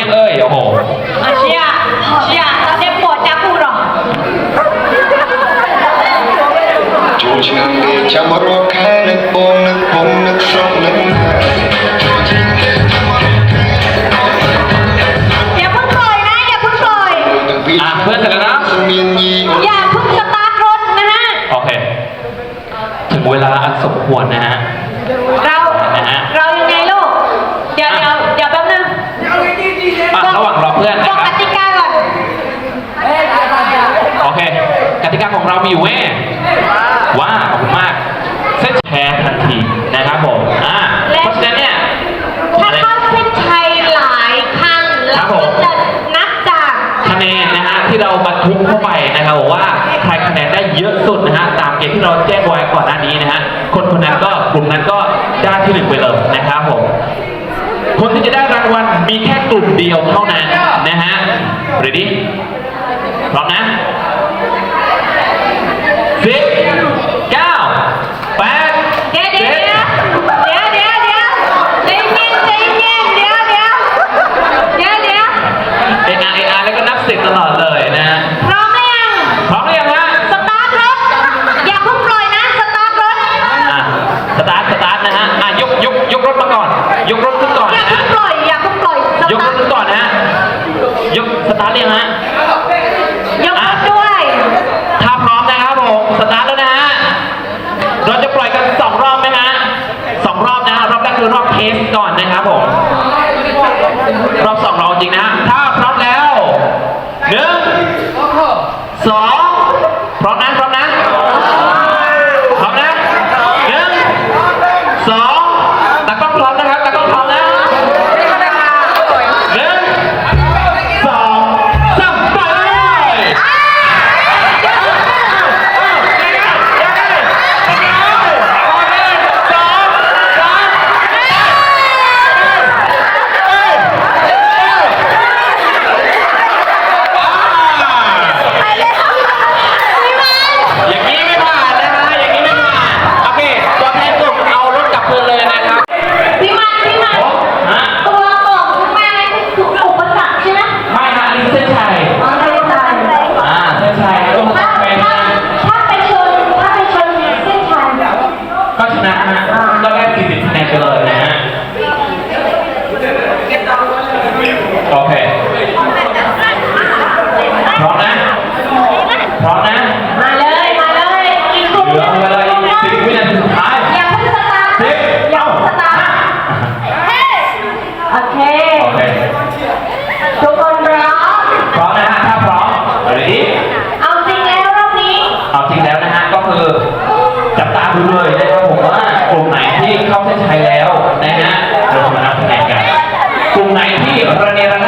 ยงเอ่ยโอ้โหอเชียเชียตานนี้ปวดจับกูหรอ 조신한 게잠อย่าเพิ่งลยนะอย่าเพิ่งปล่อย อะเพื่อนเสร็จแล้วนะ승อย่าเพิ่งสตาร์ทรถนะฮะ โอเค ถึงเวลาอันสมควรนะฮะ เรามีอยู่แว่ว่าขอบคุณมากเส้นแชร์ทันทีนะครับผมอ่าเพราะฉะนั้นเนี่ยถ้าเข้าเส้นชัยหลายครั้งครัแล้วบผมก็จะนับจากคะแนนนะฮะที่เราบรรทุกเข้าไปนะครับบอกว่าใครคะแนนได้เยอะสุดนะฮะตามเกณฑ์ที่เราแจ้งไว้ก่อนหน้านี้นะฮะคนคนนั้นก็กลุ่มนั้นก็ได้ที่หนึ่งไปเลยนะครับผมคนที่จะได้รางวัลมีแค่กลุ่มเดียวเท่านั้นนะฮะ ready พร้อมนะ สิบเก้าแปดเดี๋ยวเดี๋ยวเดี๋ยวเดี๋ยวเดี๋ยวเดี๋ยวใจเย็นใจเย็นเดี๋ยวเดี๋ยวเดี๋ยวเดี๋ยวเอ็นอาร์เอ็นอาร์แล้วก็นับสิบตลอดเลยนะฮะพร้อมหรือยัง พร้อมหรือยังฮะสตาร์ทรถ อย่าเพิ่งปล่อยนะ สตาร์ทรถ อะสตาร์ทสตาร์ทนะฮะอะยกยกยกรถมาก่อน ยกรถขึ้นก่อนอย่านะเพิ่งฮะปล่อย อย่าเพิ่งปล่อย สยกตารร์ถขึ้นก่อนนะฮะยกสตาร์ทเรียงฮะ ทยกรถด้วย ถ้าพร้อมนะครับผมสตาร์ทแล้วนะฮะเราจะปล่อยกันสองรอบไหมฮะสองรอบนะฮะรอบแร เอสก่อนนะครับผมรอบสองเราจริงนะ ถ้าพร้อมแล้วหนึ่งสองพร้อมนะ โอเคพร้อมนะพร้อมนะมาเลย มาเลยอีกกลุ่มเหลือเวลาอีก10วินาทีสุดท้ายอย่าเพิ่งสตาร์ทสิบอย่าเพิ่งสตาร์ทเฮ้โอเค โอเคทุกคนพร้อมพร้อมนะฮะถ้าพร้อม ready เอาจริงแล้วรอบนี้ เอาจริงแล้วนะฮะก็คือจับตาดูเลยนะครับผมว่ากลุ่มไหนที่เข้าเส้นชัยแล้วนะฮะเราจะมานับคะแนนกันกลุ่มไหนที่ระเนระ